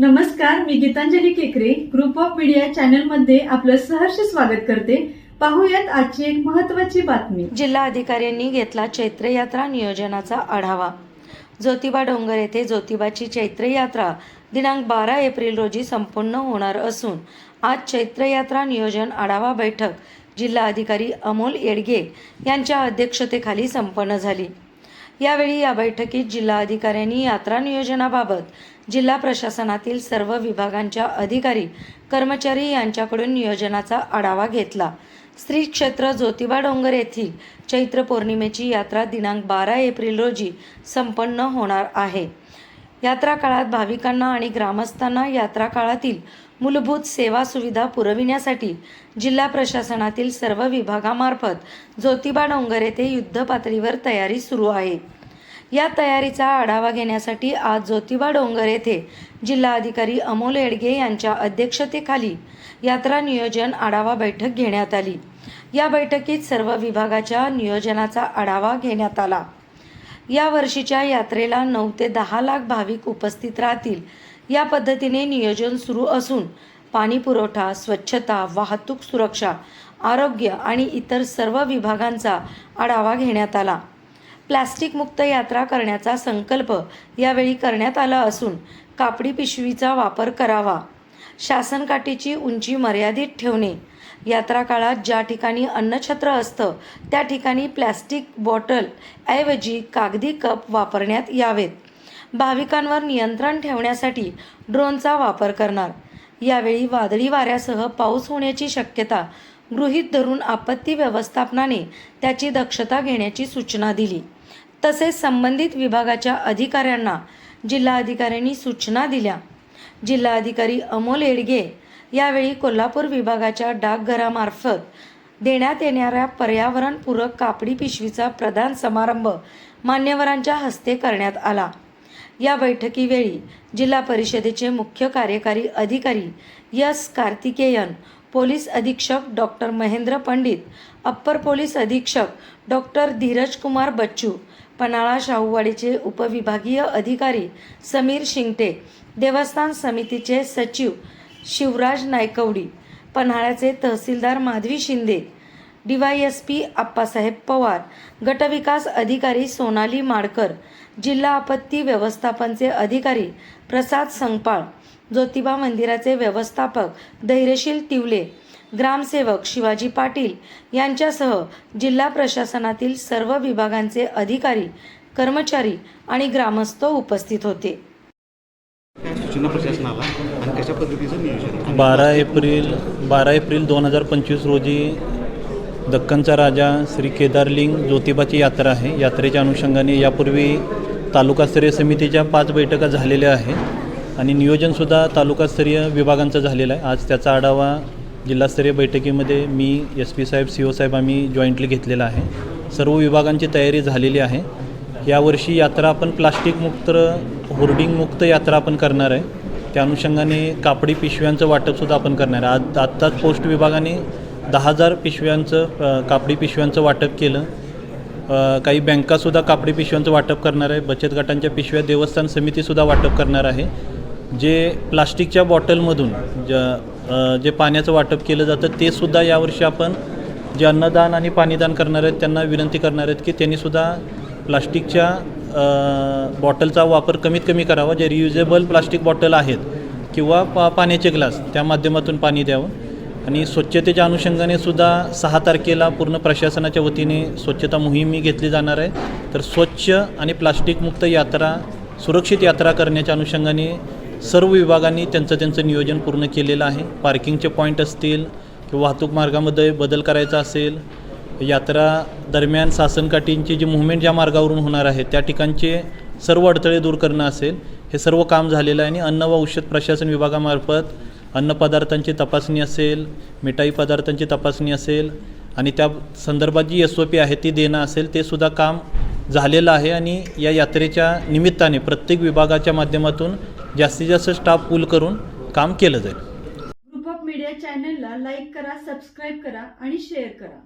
नमस्कार मी गीतांजली केकरे. Group of media चॅनलमध्ये आपलं सहर्ष स्वागत करते. पाहूयात आजची एक महत्वाची बातमी. जिल्हा अधिकाऱ्यांनी घेतला चैत्रयात्रा नियोजनाचा आढावा. ज्योतिबा डोंगर येथे ज्योतिबाची चैत्रयात्रा दिनांक बारा एप्रिल रोजी संपन्न होणार असून आज चैत्रयात्रा नियोजन आढावा बैठक जिल्हा अधिकारी अमोल येडगे यांच्या अध्यक्षतेखाली संपन्न झाली. यावेळी या बैठकीत जिल्हा अधिकाऱ्यांनी यात्रा नियोजनाबाबत जिल्हा प्रशासनातील सर्व विभागांच्या अधिकारी कर्मचारी यांच्याकडून नियोजनाचा आढावा घेतला. श्री क्षेत्र ज्योतिबा डोंगर येथील चैत्र पौर्णिमेची यात्रा दिनांक बारा एप्रिल रोजी संपन्न होणार आहे. यात्रा काळात भाविकांना आणि ग्रामस्थांना यात्रा काळातील मूलभूत सेवा सुविधा पुरविण्यासाठी जिल्हा प्रशासनातील सर्व विभागामार्फत ज्योतिबा डोंगर येथे युद्ध पातळीवर तयारी सुरू आहे. या तयारीचा आढावा घेण्यासाठी आज ज्योतिबा डोंगर येथे जिल्हाधिकारी अमोल येडगे यांच्या अध्यक्षतेखाली यात्रा नियोजन आढावा बैठक घेण्यात आली. या बैठकीत सर्व विभागाच्या नियोजनाचा आढावा घेण्यात आला. या वर्षीच्या यात्रेला नऊ ते दहा लाख भाविक उपस्थित राहतील. या पद्धतीने नियोजन सुरू असून पाणी पुरवठा स्वच्छता वाहतूक सुरक्षा आरोग्य आणि इतर सर्व विभागांचा आढावा घेण्यात आला. प्लास्टिकमुक्त यात्रा करण्याचा संकल्प यावेळी करण्यात आला असून कापडी पिशवीचा वापर करावा. शासनकाठीची उंची मर्यादित ठेवणे. यात्रा काळात ज्या ठिकाणी अन्नछत्र असतं त्या ठिकाणी प्लॅस्टिक बॉटल ऐवजी कागदी कप वापरण्यात यावेत. भाविकांवर नियंत्रण ठेवण्यासाठी ड्रोनचा वापर करणार. यावेळी वादळी वाऱ्यासह पाऊस होण्याची शक्यता गृहीत धरून आपत्ती व्यवस्थापनाने त्याची दक्षता घेण्याची सूचना दिली. तसेच संबंधित विभागाच्या अधिकाऱ्यांना जिल्हाधिकाऱ्यांनी सूचना दिल्या. जिल्हाधिकारी अमोल येडगे यावेळी कोल्हापूर विभागाच्या डाकघरामार्फत देण्यात येणाऱ्या पर्यावरणपूरक कापडी पिशवीचा प्रदान समारंभ मान्यवरांच्या हस्ते करण्यात आला. या बैठकीवेळी जिल्हा परिषदेचे मुख्य कार्यकारी अधिकारी यस कार्तिकेयन पोलीस अधीक्षक doctor Mahendra Pandit upper police अधीक्षक डॉक्टर धीरज कुमार बच्चू पन्हाळा शाहूवाडीचे उपविभागीय अधिकारी समीर शिंगटे देवस्थान समितीचे सचिव शिवराज नायकवडी पन्हाळ्याचे तहसीलदार माधवी शिंदे डीवायएसपी आप्पासाहेब पवार गटविकास अधिकारी सोनाली माडकर जिल्हा आपत्ती व्यवस्थापनचे अधिकारी प्रसाद संगपाळ ज्योतिबा मंदिराचे व्यवस्थापक धैर्यशील तिवले ग्रामसेवक शिवाजी पाटील यांच्यासह जिल्हा प्रशासनातील सर्व विभागांचे अधिकारी कर्मचारी आणि ग्रामस्थ उपस्थित होते? बारा एप्रिल बारा एप्रिल दोन हजार पंचवीस रोजी दक्कनचा राजा श्री केदारलिंग ज्योतिबाची यात्रा आहे. यात्रेच्या अनुषंगाने यापूर्वी तालुकास्तरीय समितीच्या पाच बैठका झालेल्या आहेत आणि नियोजनसुद्धा तालुकास्तरीय विभागांचं झालेलं आहे. आज त्याचा आढावा जिल्हास्तरीय बैठकीमध्ये मी एस पी साहेब सी ओ साहेब आम्ही जॉईंटली घेतलेला आहे. सर्व विभागांची तयारी झालेली आहे. यावर्षी यात्रा आपण प्लास्टिकमुक्त होर्डिंगमुक्त यात्रा आपण करणार आहे. त्या अनुषंगाने कापडी पिशव्यांचं वाटपसुद्धा आपण करणार आहे. आज आत्ताच पोस्ट विभागाने दहा हजार पिशव्यांचं कापडी पिशव्यांचं वाटप केलं. काही बँकासुद्धा कापडी पिशव्यांचं वाटप करणार आहे. बचत गटांच्या पिशव्या देवस्थान समितीसुद्धा वाटप करणार आहे. जे प्लास्टिकच्या बॉटलमधून ज जे पाण्याचं वाटप केलं जातं ते सुद्धा यावर्षी आपण जे अन्नदान आणि पाणीदान करणार आहेत त्यांना विनंती करणार आहेत की त्यांनीसुद्धा प्लास्टिकच्या बॉटलचा वापर कमीत कमी करावा. जे रियुजेबल प्लास्टिक बॉटल आहेत किंवा पा पाण्याचे ग्लास त्या माध्यमातून पाणी द्यावं. आणि स्वच्छतेच्या अनुषंगाने सुद्धा सहा तारखेला पूर्ण प्रशासनाच्या वतीने स्वच्छता मोहीमही घेतली जाणार आहे. तर स्वच्छ आणि प्लास्टिकमुक्त यात्रा सुरक्षित यात्रा करण्याच्या अनुषंगाने सर्व विभागांनी त्यांचं त्यांचं नियोजन पूर्ण केलेलं आहे. पार्किंगचे पॉईंट असतील किंवा वाहतूक मार्गामध्ये बदल करायचा असेल यात्रा दरम्यान शासनकाठींची जी मुवमेंट ज्या मार्गावरून होणार आहे त्या ठिकाणचे सर्व अडथळे दूर करणं असेल हे सर्व काम झालेलं आहे आणि अन्न व औषध प्रशासन विभागामार्फत अन्नपदार्थांची तपासणी असेल मिठाई पदार्थांची तपासणी असेल आणि त्या संदर्भात जी एस ओ पी आहे ती देणं असेल ते सुद्धा काम झालेलं आहे आणि या यात्रेच्या निमित्ताने प्रत्येक विभागाच्या माध्यमातून जास्तीत जास्त स्टाफ पूल करून काम केलं जाईल. ग्रुप ऑफ मीडिया चॅनलला लाईक करा सबस्क्राईब करा आणि शेअर करा.